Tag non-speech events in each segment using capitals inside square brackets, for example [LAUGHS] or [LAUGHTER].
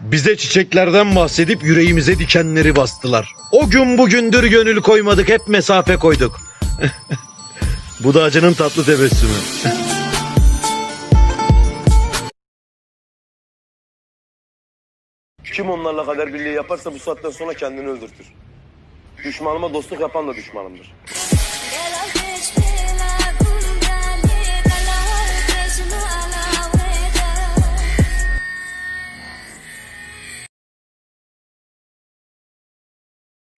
Bize çiçeklerden bahsedip yüreğimize dikenleri bastılar. O gün bugündür gönül koymadık hep mesafe koyduk. [LAUGHS] Bu da acının tatlı tebessümü. Kim onlarla kader birliği yaparsa bu saatten sonra kendini öldürtür. Düşmanıma dostluk yapan da düşmanımdır.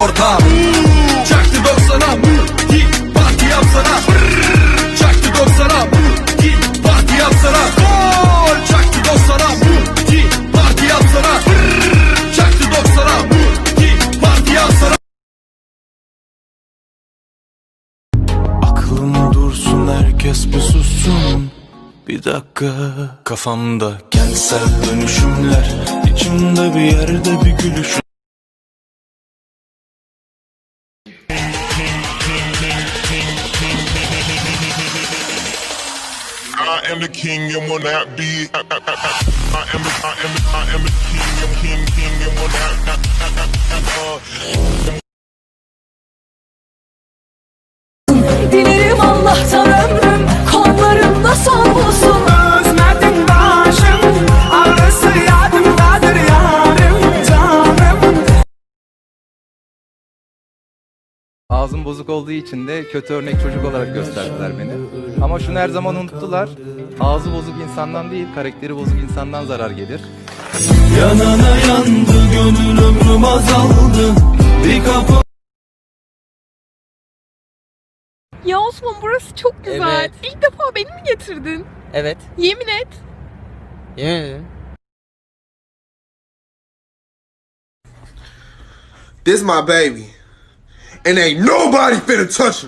Ortam. Çaktı 90'a Git parti yapsana. Çaktı 90'a Git parti yapsana. Gol! Çaktı 90'a Git parti yapsana. Çaktı 90'a Git parti yapsana. Aklım dursun herkes bir sussun. Bir dakika. Kafamda kentsel dönüşümler İçimde bir yerde bir gülüşüm am the king and will not be. I, I, I, I am the, I am the, I am the king and king, king and will not. Uh, Dilerim Allah'tan ömrüm kollarımda son bulsun Özledim başım Ağrısı yadımdadır yarım canım Ağzım bozuk olduğu için de kötü örnek çocuk olarak gösterdiler beni. Ama şunu her zaman unuttular. Ağzı bozuk insandan değil, karakteri bozuk insandan zarar gelir. Yanana yandı gönül ömrüm azaldı Bir kapı Ya Osman burası çok güzel. Evet. İlk defa beni mi getirdin? Evet. Yemin et. Yemin ederim. This my baby And ain't nobody finna touch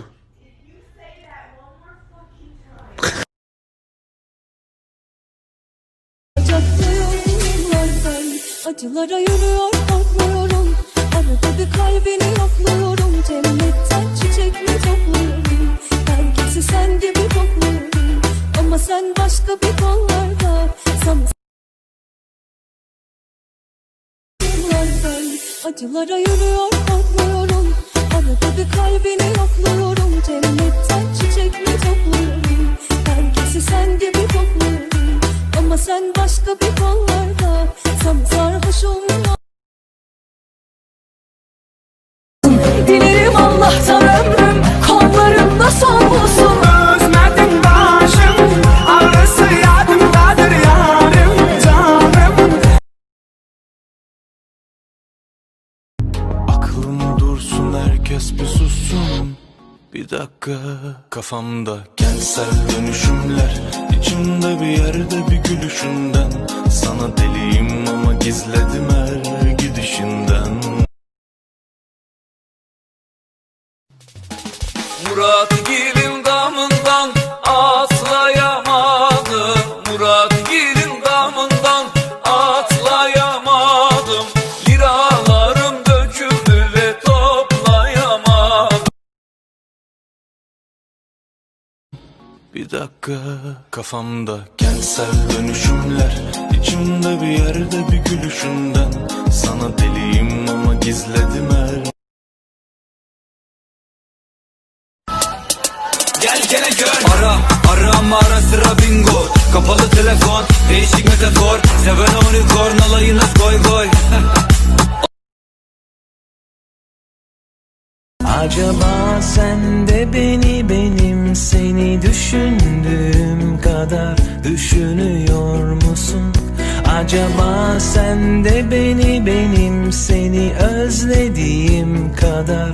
him Caddeyim Acılara yürüyor korkmuyorum Arada bir kalbini yokluyorum. Cennetten çiçek mi topluyorum? Herkesi sen gibi kokluyorum Ama sen başka bir kollarda. Sana Acılara yürüyor korkmuyorum Arada bir kalbini herkes bir sussun. Bir dakika kafamda kentsel dönüşümler. İçimde bir yerde bir gülüşünden. Sana deliyim ama gizledim her gidişinden. Murat Bir dakika. Kafamda kentsel dönüşümler İçimde bir yerde bir gülüşünden. Sana deliyim ama gizledim her Gel gene gör. Ara arama ara sıra bingo. Kapalı telefon değişik metafor. Seven unicorn alayınız goy goy Acaba sen de beni benim seni düşündüğüm kadar düşünüyor musun? Acaba sen de beni benim seni özlediğim kadar